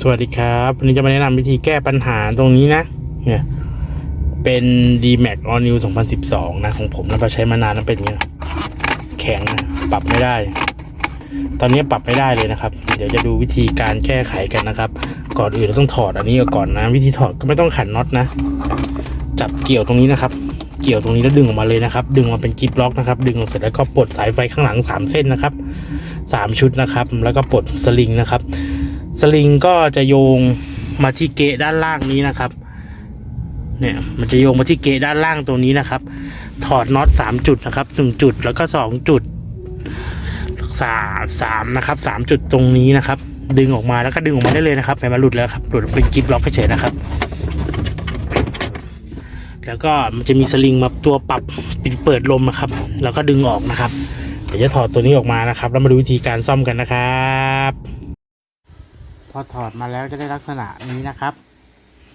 สวัสดีครับวันนี้จะมาแนะนำวิธีแก้ปัญหาตรงนี้นะ เนี่ย เป็น d m a x All New 2012 นะ ของผมนะเราใช้มานานแล้วเป็นอย่างนี้นะแข็งนะปรับไม่ได้ ตอนนี้ปรับไม่ได้เลยนะครับ เดี๋ยวจะดูวิธีการแก้ไขกันนะครับ ก่อนอื่นเราต้องถอดอันนี้ก่อนนะ วิธีถอดก็ไม่ต้องขันน็อตนะ จับเกี่ยวตรงนี้นะครับ เกี่ยวตรงนี้แล้วดึงออกมาเลยนะครับ ดึงมาเป็นกิบล็อกนะครับ ดึงออกเสร็จแล้วก็ปลดสายไฟข้างหลัง 3 เส้นนะครับ 3 ชุดนะครับ แล้วก็ปลดสลิงนะครับ สลิงก็จะโยงมาที่เกะด้านล่างนี้นะครับ เนี่ยมันจะโยงมาที่เกะด้านล่างตัวนี้นะครับ ถอดน็อตสามจุดนะครับหนึ่งจุดแล้วก็สองจุดสามสามนะครับสามจุดตรงนี้นะครับ ดึงออกมาแล้วก็ดึงออกมาได้เลยนะครับไม่มาหลุดแล้วครับหลุดเป็นกิฟล็อกเฉยนะครับ แล้วก็มันจะมีสลิงมาตัวปรับปิดเปิดลมนะครับ แล้วก็ดึงออกนะครับ เดี๋ยวจะถอดตัวนี้ออกมานะครับ แล้วมาดูวิธีการซ่อมกันนะครับ อถอดมาแล้วจะได้ลักษณะนี้นะครับ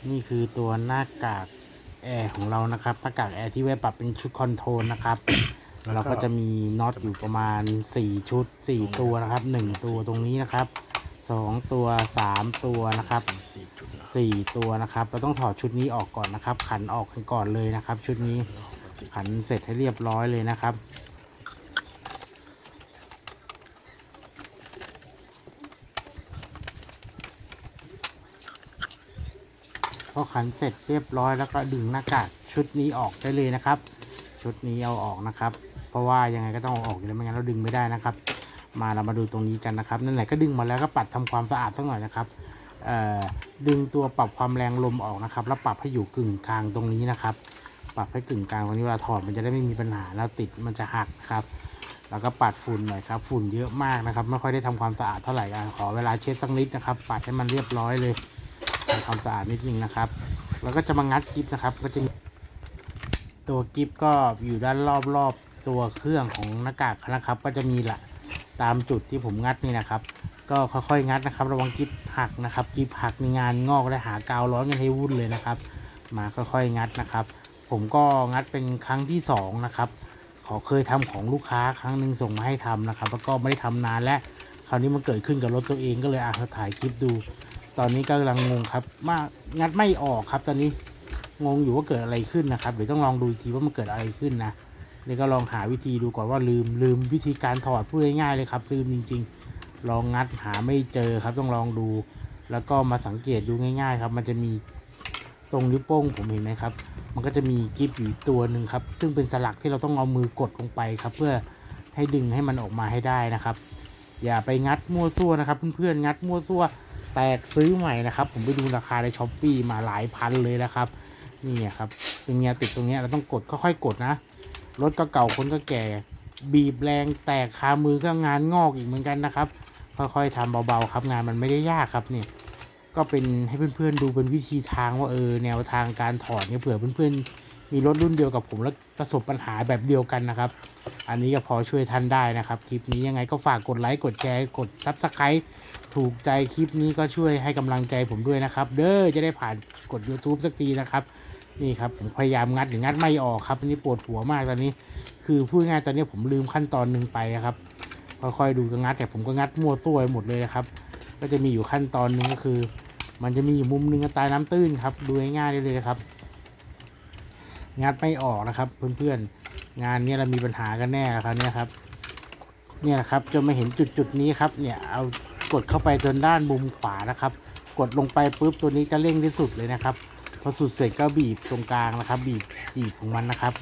นี่คือตัวหน้ากากแอร์ของเรานะครับหน้ากากแอร์ที่ไว้ปรับเป็นชุดคอนโทรลนะครับเราก็จะมีน็อตอยู่ประมาณ 4 ชุด 4 ตัวนะครับ 1 ตัวตรงนี้นะครับ 2 ตัว 3 ตัวนะครับ 4 ตัวนะครับ เราต้องถอดชุดนี้ออกก่อนนะครับ ขันออกก่อนเลยนะครับ ชุดนี้ขันเสร็จให้เรียบร้อยเลยนะครับ พอขันเสร็จเรียบร้อยแล้วก็ดึงหน้ากากชุดนี้ออกได้เลยนะครับ ชุดนี้เอาออกนะครับ เพราะว่ายังไงก็ต้องเอาออกอยู่แล้วไม่งั้นเราดึงไม่ได้นะครับ มาเรามาดูตรงนี้กันนะครับนั่นแหละก็ดึงมาแล้วก็ปัดทำความสะอาดสักหน่อยนะครับดึงตัวปรับความแรงลมออกนะครับ แล้วปรับให้อยู่กึ่งกลางตรงนี้นะครับ ปรับให้กึ่งกลางตรงนี้เวลาถอดมันจะได้ไม่มีปัญหาแล้วติดมันจะหักครับแล้วก็ปัดฝุ่นหน่อยครับ ฝุ่นเยอะมากนะครับ ไม่ค่อยได้ทำความสะอาดเท่าไหร่ขอเวลาเช็ดสักนิดนะครับ ปัดให้มันเรียบร้อยเลย ทำความสะอาดนิดนึงนะครับ แล้วก็จะมางัดกิฟนะครับ ก็จะมีตัวกิฟก็อยู่ด้านรอบๆตัวเครื่องของหน้ากากนะครับ ก็จะมีละตามจุดที่ผมงัดนี่นะครับ ก็ค่อยๆงัดนะครับ ระวังกิฟหักนะครับกิฟหักในงานงอกและหากาวร้อนกันให้วุ่นเลยนะครับ มาค่อยๆงัดนะครับ ผมก็งัดเป็นครั้งที่สองนะครับขอเคยทำของลูกค้าครั้งหนึ่งส่งมาให้ทำนะครับ แล้วก็ไม่ได้ทำนานและคราวนี้มันเกิดขึ้นกับรถตัวเองก็เลยอาถ่ายคลิปดู ตอนนี้ก็กำลังงงครับมากงัดไม่ออกครับ ตอนนี้งงอยู่ว่าเกิดอะไรขึ้นนะครับเดี๋ยวต้องลองดูอีกทีว่ามันเกิดอะไรขึ้นนะนี่ก็ลองหาวิธีดูก่อนว่าลืมลืมวิธีการถอดพูดง่ายๆเลยครับ ลืมจริง ๆ ลองงัดหาไม่เจอครับต้องลองดู แล้วก็มาสังเกตดูง่าย ๆ ครับ มันจะมีตรงนิ้วโป้งผมเห็นไหมครับ มันก็จะมีกิฟต์อยู่ตัวหนึ่งครับ ซึ่งเป็นสลักที่เราต้องเอามือกดลงไปครับ เพื่อให้ดึงให้มันออกมาให้ได้นะครับ อย่าไปงัดมั่วซั่วนะครับ เพื่อนๆงัดมั่วซั่ว แตกซื้อใหม่นะครับ ผมไปดูราคาในช้อปปีมาหลายพันเลยนะครับ นี่ครับตรงเนี้ยติดตรงเนี้ยเราต้องกดค่อยๆกดนะ รถก็เก่าคนก็แก่ บีบแรงแตกคามือก็งานงอกอีกเหมือนกันนะครับ ค่อยๆทำเบาๆครับงานมันไม่ได้ยากครับนี่ก็เป็นให้เพื่อนๆดูเป็นวิธีทางว่าเออแนวทางการถอดเนี่ยเผื่อเพื่อนๆ มีรถรุ่นเดียวกับผมแล้วประสบปัญหาแบบเดียวกันนะครับ อันนี้ก็พอช่วยท่านได้นะครับ คลิปนี้ยังไงก็ฝากกดไลค์กดแชร์กดซับสไครต์ถูกใจคลิปนี้ก็ช่วยให้กำลังใจผมด้วยนะครับ เด้อจะได้ผ่านกด YouTube สักทีนะครับนี่ครับผมพยายามงัดอย่างงัดไม่ออกครับอันนี้ปวดหัวมากตอนนี้ คือพูดง่ายตอนนี้ผมลืมขั้นตอนหนึ่งไปครับค่อยๆดูก็งัดแต่ผมก็งัดมั่วตัวหมดเลยนะครับ ก็จะมีอยู่ขั้นตอนหนึ่งก็คือ มันจะมีอยู่มุมหนึ่งตายน้ำตื้นครับดูง่ายๆได้เลยนะครับ งัดไม่ออกนะครับ เพื่อนๆงานนี้เรามีปัญหากันแน่แล้วครับเนี่ยครับ เนี่ยครับจะมาเห็นจุดจุดๆนี้ครับเนี่ยเอากดเข้าไปจนด้านมุมขวานะครับ กดลงไปปุ๊บตัวนี้จะเร่งที่สุดเลยนะครับพอสุดเสร็จก็บีบตรงกลางนะครับ บีบจีบของมันนะครับ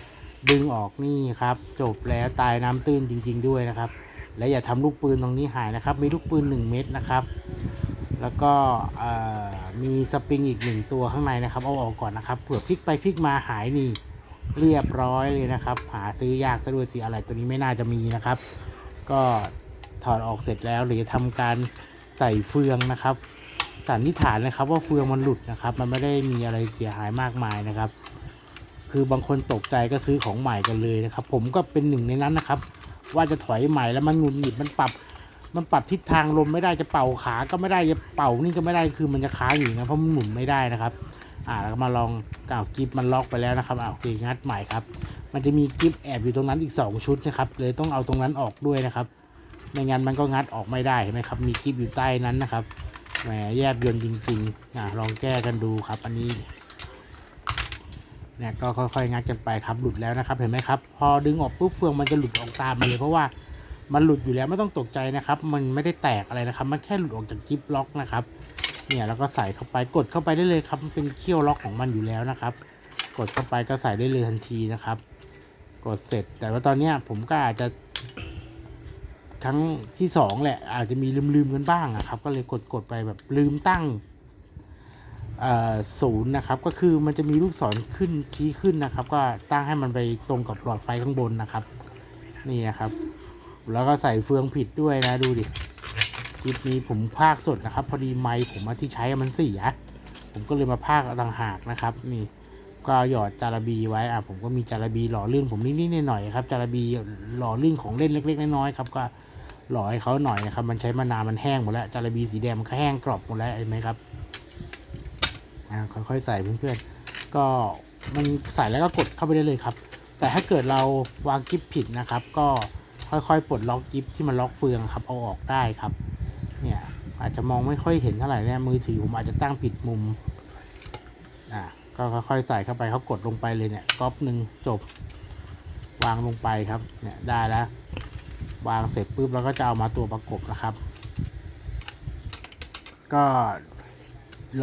ดึงออกนี่ครับ จบแล้วตายน้ำตื้นจริง ๆ ด้วยนะครับ และอย่าทำลูกปืนตรงนี้หายนะครับ มีลูกปืน 1 เม็ดนะครับ แล้วก็มีสปริงอีกหนึ่งตัวข้างในนะครับ เอาออกก่อนนะครับเผื่อพลิกไปพลิกมาหายนี่เรียบร้อยเลยนะครับ หาซื้อยากซะด้วยสิอะไรตัวนี้ไม่น่าจะมีนะครับ ก็ถอดออกเสร็จแล้วหรือจะทำการใส่เฟืองนะครับ สันนิษฐานนะครับว่าเฟืองมันหลุดนะครับ มันไม่ได้มีอะไรเสียหายมากมายนะครับ คือบางคนตกใจก็ซื้อของใหม่กันเลยนะครับ ผมก็เป็นหนึ่งในนั้นนะครับ ว่าจะถอยใหม่แล้วมันหงุดหงิดมันปรับ มันปรับทิศทางลมไม่ได้จะเป่าขาก็ไม่ได้จะเป่านี่ก็ไม่ได้คือมันจะค้างอยู่นะเพราะมันหมุนไม่ได้นะครับ อ่าแล้วก็มาลองกาวกิฟมันล็อกไปแล้วนะครับอ่าโอเคงัดใหม่ครับ มันจะมีกิฟแอบอยู่ตรงนั้นอีก 2 ชุดนะครับเลยต้องเอาตรงนั้นออกด้วยนะครับไม่งั้นมันก็งัดออกไม่ได้เห็นไหมครับ มีกิฟอยู่ใต้นั้นนะครับแหมแยบยนจริงๆอะลองแก้กันดูครับ อันนี้เนี่ยก็ค่อยๆงัดกันไปครับหลุดแล้วนะครับเห็นไหมครับ พอดึงออกปุ๊บเฟืองมันจะหลุดออกตามมาเลยเพราะว่า มันหลุดอยู่แล้วไม่ต้องตกใจนะครับ มันไม่ได้แตกอะไรนะครับ มันแค่หลุดออกจากกิฟล็อกนะครับ เนี่ยแล้วก็ใส่เข้าไปกดเข้าไปได้เลยครับ มันเป็นเขี้ยวล็อกของมันอยู่แล้วนะครับ กดเข้าไปก็ใส่ได้เลยทันทีนะครับ กดเสร็จ แต่ว่าตอนเนี้ยผมก็อาจจะครั้งที่สองแหละ อาจจะมีลืมๆกันบ้างอะครับ ก็เลยกดกดไปแบบลืมตั้งเอ่อศูนย์นะครับ ก็คือมันจะมีลูกศรขึ้นชี้ขึ้นนะครับ ก็ตั้งให้มันไปตรงกับหลอดไฟข้างบนนะครับ นี่นะครับ แล้วก็ใส่เฟืองผิดด้วยนะดูดิคลิปนี้ผมพากสดนะครับ พอดีไมค์ผมที่ใช้มันเสียผมก็เลยมาพากต่างหากนะครับ นี่ก็หยอดจาระบีไว้อะผมก็มีจาระบีหล่อลื่นผมนิดๆหน่อยๆครับจาระบีหล่อลื่นของเล่นเล็ก ๆน้อยๆครับก็หล่อให้เขาหน่อยนะครับ มันใช้มานานมันแห้งหมดแล้วจาระบีสีแดงมันก็แห้งกรอบหมดแล้วเห็นไหมครับอ่าค่อยๆใส่เพื่อนๆก็มันใส่แล้วก็กดเข้าไปได้เลยครับ แต่ถ้าเกิดเราวางกิฟผิดนะครับ ก็ ค่อยๆปลดล็อกกิฟที่มันล็อกเฟืองครับเอาออกได้ครับ เนี่ยอาจจะมองไม่ค่อยเห็นเท่าไหร่เนี่ยมือถือผมอาจจะตั้งผิดมุมอะก็ค่อยๆใส่เข้าไปเขากดลงไปเลยเนี่ยก๊อปหนึ่งจบ วางลงไปครับเนี่ยได้แล้ว วางเสร็จปุ๊บเราก็จะเอามาตัวประกบนะครับ ก็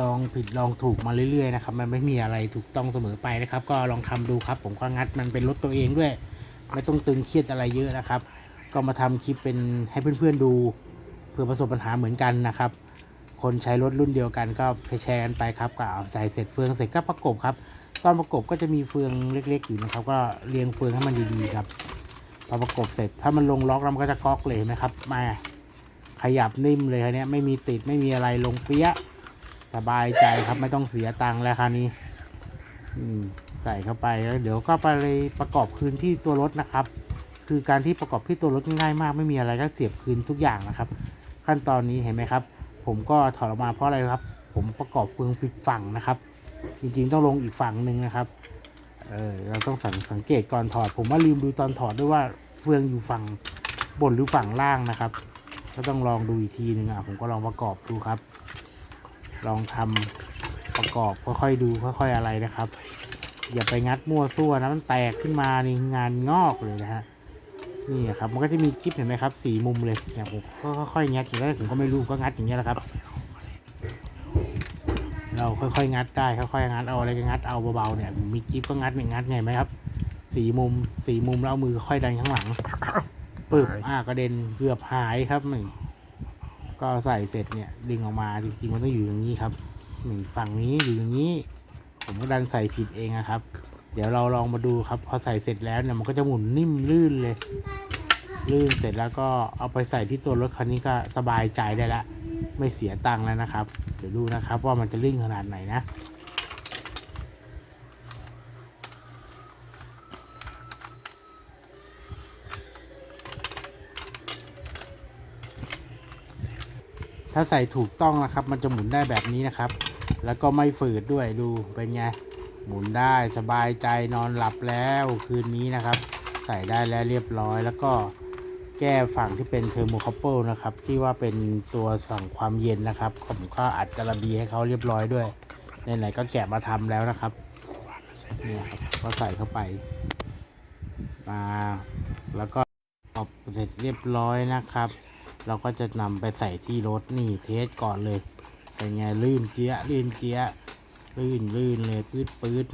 ลองผิดลองถูกมาเรื่อยๆนะครับ มันไม่มีอะไรถูกต้องเสมอไปนะครับ ก็ลองทำดูครับ ผมก็งัดมันเป็นรถตัวเองด้วย ไม่ต้องตึงเครียดอะไรเยอะนะครับ ก็มาทำคลิปเป็นให้เพื่อนๆดูเพื่อประสบปัญหาเหมือนกันนะครับ คนใช้รถรุ่นเดียวกันก็แชร์กันไปครับก็ใส่เสร็จเฟืองเสร็จก็ประกบครับ ตอนประกบก็จะมีเฟืองเล็ก ๆ อยู่นะครับ ก็เรียงเฟืองให้มันดีๆครับพอประกบเสร็จถ้ามันลงล็อกแล้วมันก็จะก๊อกเลยไหมครับมาขยับนิ่มเลยคันนี้ยไม่มีติดไม่มีอะไรลงเปี้ยะสบายใจครับไม่ต้องเสียตังค์แล้วคันนี้ อืม ใส่เข้าไปแล้วเดี๋ยวก็ไปเลยประกอบคืนที่ตัวรถนะครับ คือการที่ประกอบที่ตัวรถง่ายมากไม่มีอะไรก็เสียบคืนทุกอย่างนะครับ ขั้นตอนนี้เห็นไหมครับ ผมก็ถอดออกมาเพราะอะไรครับ ผมประกอบเฟืองผิดฝั่งนะครับ จริงๆต้องลงอีกฝั่งหนึ่งนะครับเออเราต้องสังสังเกตก่อนถอด ผมว่าลืมดูตอนถอดด้วยว่าเฟืองอยู่ฝั่งบนหรือฝั่งล่างนะครับ ก็ต้องลองดูอีกทีหนึ่งอะผมก็ลองประกอบดูครับ ลองทำประกอบค่อยๆดูค่อย ๆอะไรนะครับ อย่าไปงัดมั่วซั่วนะมันแตกขึ้นมานี่งานงอกเลยนะฮะนี่ครับมันก็จะมีคลิปเห็นไหมครับสีมุมเลยเนี่ยผมก็ค่อยๆงัดอย่างแรกผมก็ไม่รู้ก็งัดอย่างเงี้ยแหละครับ เราค่อยๆงัดได้ค่อยๆงัดเอาอะไรก็งัดเอาเบาๆเนี่ยมีคลิปก็งัดเนี่ยงัดไงไหมครับสีมุมสีมุมแล้วเอามือค่อยดันข้างหลังปึ๊บอ่ากระเด็นเกือบหายครับนี่ก็ใส่เสร็จเนี่ยดึงออกมาจริงๆมันต้องอยู่อย่างนี้ครับนี่ฝั่งนี้อยู่อย่างนี้ ผมก็ดันใส่ผิดเองนะครับ เดี๋ยวเราลองมาดูครับ พอใส่เสร็จแล้วเนี่ยมันก็จะหมุนนิ่มลื่นเลย ลื่นเสร็จแล้วก็เอาไปใส่ที่ตัวรถคันนี้ก็สบายใจได้ละ ไม่เสียตังค์แล้วนะครับ เดี๋ยวดูนะครับว่ามันจะลื่นขนาดไหนนะถ้าใส่ถูกต้องนะครับ มันจะหมุนได้แบบนี้นะครับ แล้วก็ไม่ฝืดด้วยดูเป็นไง หมุนได้สบายใจนอนหลับแล้วคืนนี้นะครับ ใส่ได้แล้วเรียบร้อยแล้วก็แก้ฝั่งที่เป็นเทอร์โมคอปเปิลนะครับ ที่ว่าเป็นตัวฝั่งความเย็นนะครับ ผมก็อัดจาระบีให้เขาเรียบร้อยด้วยไหนๆก็แกะมาทำแล้วนะครับเนี่ยครับก็ใส่เข้าไปมาแล้วก็ออกเสร็จเรียบร้อยนะครับ เราก็จะนำไปใส่ที่รถนี่เทสก่อนเลย เป็นไงลื่นเจี๊ยลื่นเจี๊ยลื่นลื่นเลยปื๊ดปื๊ด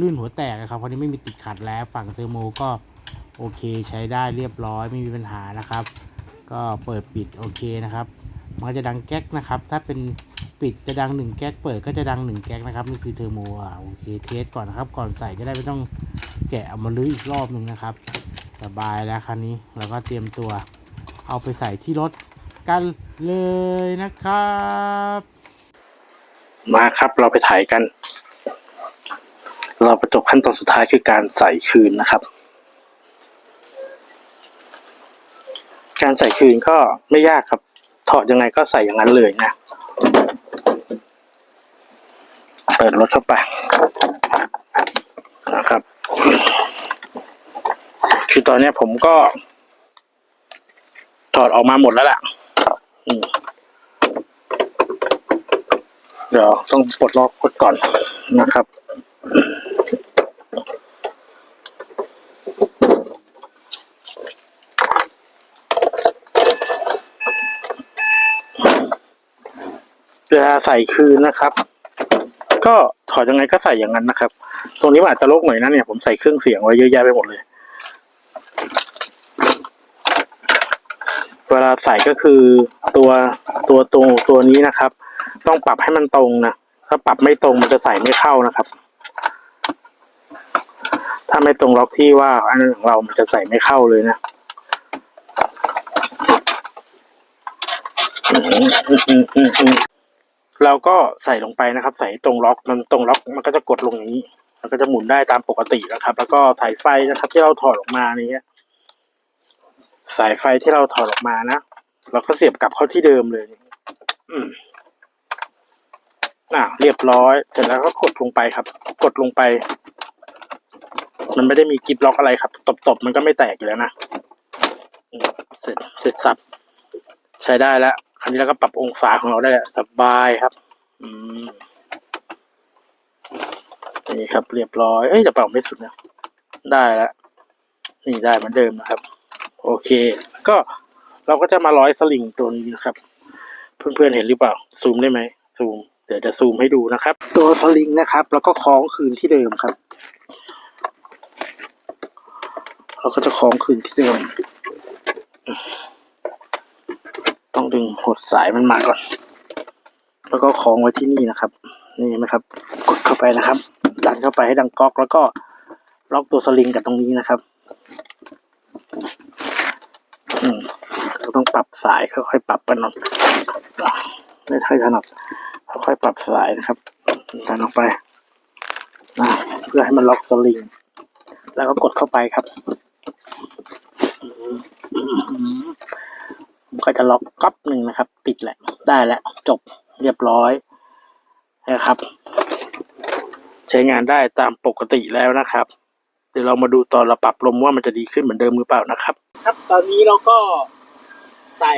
ลื่นหัวแตกอะครับเพราะนี้ไม่มีติดขัดแล้วฝั่งเทอร์โมก็โอเคใช้ได้เรียบร้อยไม่มีปัญหานะครับ ก็เปิดปิดโอเคนะครับมันจะดังแก๊กนะครับ ถ้าเป็นปิดจะดังหนึ่งแก๊กเปิดก็จะดังหนึ่งแก๊กนะครับนี่คือเทอร์โมอะโอเคเทสก่อนนะครับ ก่อนใส่จะได้ไม่ต้องแกะเอามาลื้ออีกรอบหนึ่งนะครับ สบายแล้วคันนี้เราก็เตรียมตัวเอาไปใส่ที่รถกันเลยนะครับ มาครับเราไปถ่ายกัน เราไปจบขั้นตอนสุดท้ายคือการใส่คืนนะครับ การใส่คืนก็ไม่ยากครับ ถอดยังไงก็ใส่อย่างนั้นเลยนะ เปิดรถเข้าไปนะครับ คือตอนนี้ผมก็ ถอดออกมาหมดแล้วล่ะอืม เดี๋ยวต้องปลดล็อกกดก่อนนะครับเวลาใส่คืนนะครับ ก็ถอดยังไงก็ใส่อย่างนั้นนะครับ ตรงนี้อาจจะรกหน่อยนะเนี่ยผมใส่เครื่องเสียงไว้เยอะแยะไปหมดเลย เวลาใส่ก็คือตัวตัวตรงตัวนี้นะครับ ต้องปรับให้มันตรงนะ ถ้าปรับไม่ตรงมันจะใส่ไม่เข้านะครับ ถ้าไม่ตรงล็อกที่ว่าอันนั้นของเรามันจะใส่ไม่เข้าเลยนะเราก็ใส่ลงไปนะครับ ใส่ตรงล็อกมันตรงล็อกมันก็จะกดลงอย่างนี้ มันก็จะหมุนได้ตามปกตินะครับ แล้วก็ถ่ายไฟนะครับ ที่เราถอดออกมานี้สายไฟที่เราถอดออกมานะเราก็เสียบกลับเข้าที่เดิมเลย อืม อะเรียบร้อยเสร็จแล้วก็กดลงไปครับ กดลงไป มันไม่ได้มีกิบล็อกอะไรครับ ตบๆมันก็ไม่แตกอยู่แล้วนะเสร็จเสร็จสับใช้ได้แล้วคราวนี้เราก็ปรับองศาของเราได้แล้วสบายครับ อืมนี่ครับ เรียบร้อย เอ้ยจะเป่าไม่สุดนะได้แล้วนี่ได้เหมือนเดิมนะครับ โอเค ก็เราก็จะมาร้อยสลิงตัวนี้นะครับ เพื่อนๆเห็นหรือเปล่า ซูมได้ไหมซูม เดี๋ยวจะซูมให้ดูนะครับ ตัวสลิงนะครับ แล้วก็คล้องคืนที่เดิมครับ เราก็จะคล้องคืนที่เดิม ต้องดึงหดสายมันมาก่อน แล้วก็คล้องไว้ที่นี่นะครับ นี่นไหมครับ กดเข้าไปนะครับ ดันเข้าไปให้ดังก๊อก แล้วก็ล็อกตัวสลิงกับตรงนี้นะครับอืมเราต้องปรับสายค่อยๆปรับไปหน่อยไม่ค่อยถนัด ค่อยปรับสายนะครับดันออกไปนะเพื่อให้มันล็อกสลิง แล้วก็กดเข้าไปครับก็จะล็อกก๊อปหนึ่งนะครับปิดแหละ ได้แล้ว จบเรียบร้อยนะครับ ใช้งานได้ตามปกติแล้วนะครับ เดี๋ยวเรามาดูตอนเราปรับลมว่ามันจะดีขึ้นเหมือนเดิมหรือเปล่านะครับ ครับ ตอนนี้เราก็ใส่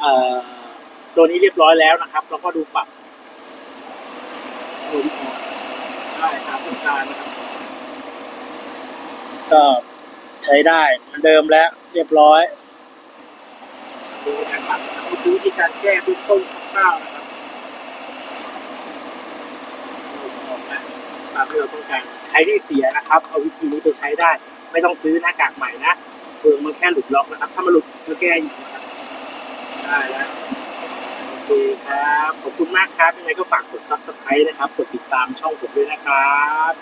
เอ่อ ตัวนี้เรียบร้อยแล้วนะครับแล้วก็ดูปรับลมออกได้ตามต้องการนะครับ ก็ใช้ได้เหมือนเดิมแล้ว เรียบร้อย ดูการปรับนะครับดูวิธีการแก้เบื้องต้นคร่าวนะครับลมออกแล้วตามที่เราต้องการใครที่เสียนะครับ เอาวิธีนี้ไปใช้ได้ ไม่ต้องซื้อหน้ากากใหม่นะเฟืองมันแค่หลุดล็อกนะครับ ถ้ามันหลุดก็แก้อยู่นะครับได้แล้ว คครับ ขอบคุณมากครับยังไงก็ฝากกด subscribe นะครับ กดติดตามช่องผมด้วยนะครับ